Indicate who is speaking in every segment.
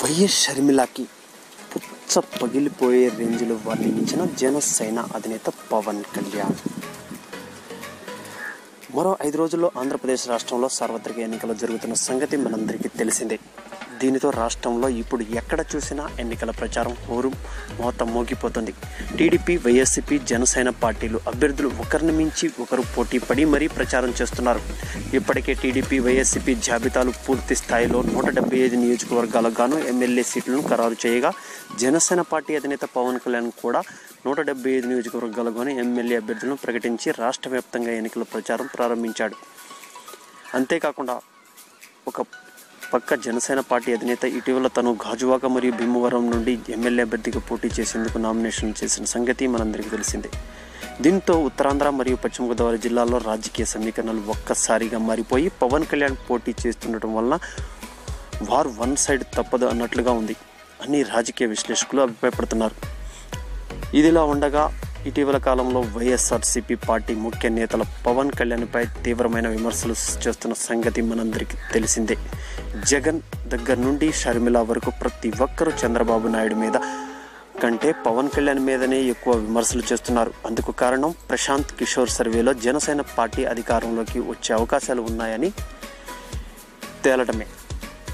Speaker 1: YS షర్మిలకి పుచ్చ పగిలిపోయే రేంజ్లో వర్ణించిన జనసేన అధినేత పవన్ కళ్యాణ్. మరో ఐదు రోజుల్లో ఆంధ్రప్రదేశ్ రాష్ట్రంలో సార్వత్రిక ఎన్నికలు జరుగుతున్న సంగతి మనందరికీ తెలిసిందే. దీనితో రాష్ట్రంలో ఇప్పుడు ఎక్కడ చూసినా ఎన్నికల ప్రచారం హోరు మోత మోగిపోతుంది. టీడీపీ వైఎస్సీపీ జనసేన పార్టీలు అభ్యర్థులు ఒకరిని మించి ఒకరు పోటీ పడి మరీ ప్రచారం చేస్తున్నారు. ఇప్పటికే టీడీపీ వైఎస్సీపీ జాబితాలు పూర్తి స్థాయిలో నూట డెబ్బై ఐదు నియోజకవర్గాలకు గాను ఎమ్మెల్యే సీట్లను ఖరారు చేయగా జనసేన పార్టీ అధినేత పవన్ కళ్యాణ్ కూడా నూట డెబ్బై ఐదు నియోజకవర్గాలుగాను ఎమ్మెల్యే అభ్యర్థులను ప్రకటించి రాష్ట్ర వ్యాప్తంగా ఎన్నికల ప్రచారం ప్రారంభించాడు. అంతేకాకుండా ఒక పక్క జనసేన పార్టీ అధినేత ఇటీవల తను గాజువాక మరియు భీమవరం నుండి ఎమ్మెల్యే అభ్యర్థిగా పోటీ చేసేందుకు నామినేషన్ చేసిన సంగతి మనందరికీ తెలిసిందే. దీంతో ఉత్తరాంధ్ర మరియు పశ్చిమ గోదావరి జిల్లాల్లో రాజకీయ సమీకరణలు ఒక్కసారిగా మారిపోయి పవన్ కళ్యాణ్ పోటీ చేస్తుండటం వలన వార్ వన్ సైడ్ తప్పదు అన్నట్లుగా ఉంది అని రాజకీయ విశ్లేషకులు అభిప్రాయపడుతున్నారు. ఇదిలా ఉండగా ఇటీవల కాలంలో వైఎస్ఆర్సీపీ పార్టీ ముఖ్య నేతల పవన్ కళ్యాణ్పై తీవ్రమైన విమర్శలు చేస్తున్న సంగతి మనందరికీ తెలిసిందే. జగన్ దగ్గర నుండి షర్మిల వరకు ప్రతి ఒక్కరూ చంద్రబాబు నాయుడు మీద కంటే పవన్ కళ్యాణ్ మీదనే ఎక్కువ విమర్శలు చేస్తున్నారు. అందుకు కారణం ప్రశాంత్ కిషోర్ సర్వేలో జనసేన పార్టీ అధికారంలోకి వచ్చే అవకాశాలు ఉన్నాయని తేలటమే.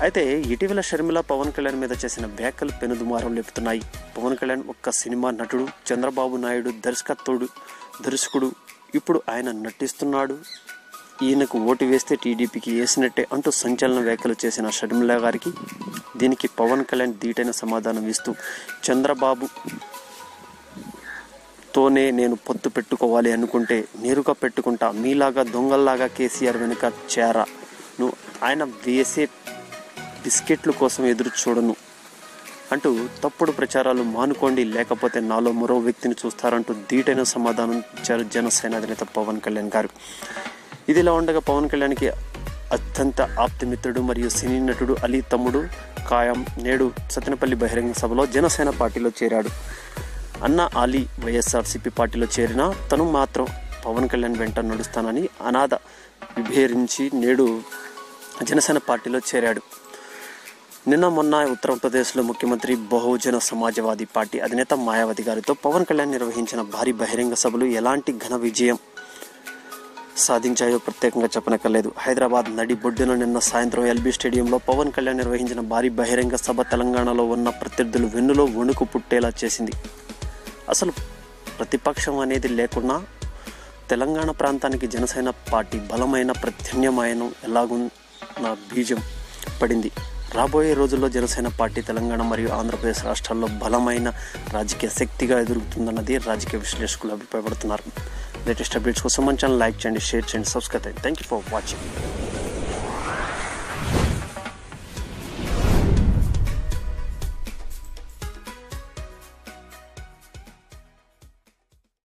Speaker 1: అయితే ఇటీవల షర్మిల పవన్ కళ్యాణ్ మీద చేసిన వ్యాఖ్యలు పెనుదుమారం లేపుతున్నాయి. పవన్ కళ్యాణ్ ఒక్క సినిమా నటుడు చంద్రబాబు నాయుడు దర్శకత్వుడు దర్శకుడు. ఇప్పుడు ఆయన నటిస్తున్నాడు. ఈయనకు ఓటు వేస్తే టీడీపీకి వేసినట్టే అంటూ సంచలన వ్యాఖ్యలు చేసిన షర్మిల గారికి దీనికి పవన్ కళ్యాణ్ ధీటైన సమాధానం ఇస్తూ చంద్రబాబు తోనే నేను పొత్తు పెట్టుకోవాలి అనుకుంటే నేరుగా పెట్టుకుంటా. మీలాగా దొంగల్లాగా కేసీఆర్ వెనుక చేరా. నువ్వు ఆయన వేసే బిస్కెట్లు కోసం ఎదురు చూడను అంటూ తప్పుడు ప్రచారాలు మానుకోండి లేకపోతే నాలో మరో వ్యక్తిని చూస్తారంటూ ధీటైన సమాధానం ఇచ్చారు జనసేన అధినేత పవన్ కళ్యాణ్ గారు. ఇదిలా ఉండగా పవన్ కళ్యాణ్కి అత్యంత ఆప్తిమిత్రుడు మరియు సినీ నటుడు అలీ తమ్ముడు ఖాయం నేడు సత్తెనపల్లి బహిరంగ సభలో జనసేన పార్టీలో చేరాడు. అన్న అలీ వైఎస్ఆర్సీపీ పార్టీలో చేరినా తను మాత్రం పవన్ కళ్యాణ్ వెంట నడుస్తానని అనాథ విభేరించి నేడు జనసేన పార్టీలో చేరాడు. నిన్న మొన్న ఉత్తరప్రదేశ్లో ముఖ్యమంత్రి బహుజన సమాజవాదీ పార్టీ అధినేత మాయావతి గారితో పవన్ కళ్యాణ్ నిర్వహించిన భారీ బహిరంగ సభలు ఎలాంటి ఘన విజయం సాధించాయో ప్రత్యేకంగా చెప్పనక్కర్లేదు. హైదరాబాద్ నడి బొడ్డున నిన్న సాయంత్రం ఎల్బీ స్టేడియంలో పవన్ కళ్యాణ్ నిర్వహించిన భారీ బహిరంగ సభ తెలంగాణలో ఉన్న ప్రత్యర్థులు వెన్నులో వణుకు పుట్టేలా చేసింది. అసలు ప్రతిపక్షం అనేది లేకున్నా తెలంగాణ ప్రాంతానికి జనసేన పార్టీ బలమైన ప్రత్యన్యమాయనం ఎలాగున్న బీజం పడింది. రాబోయే రోజుల్లో జనసేన పార్టీ తెలంగాణ మరియు ఆంధ్రప్రదేశ్ రాష్ట్రాల్లో బలమైన రాజకీయ శక్తిగా ఎదురుతుందన్నది రాజకీయ విశ్లేషకులు అభిప్రాయపడుతున్నారు. లేటెస్ట్ అప్డేట్స్ కోసం మన ఛానల్ లైక్ చేయండి షేర్ చేయండి సబ్స్క్రైబ్ చేయండి. Thank you for watching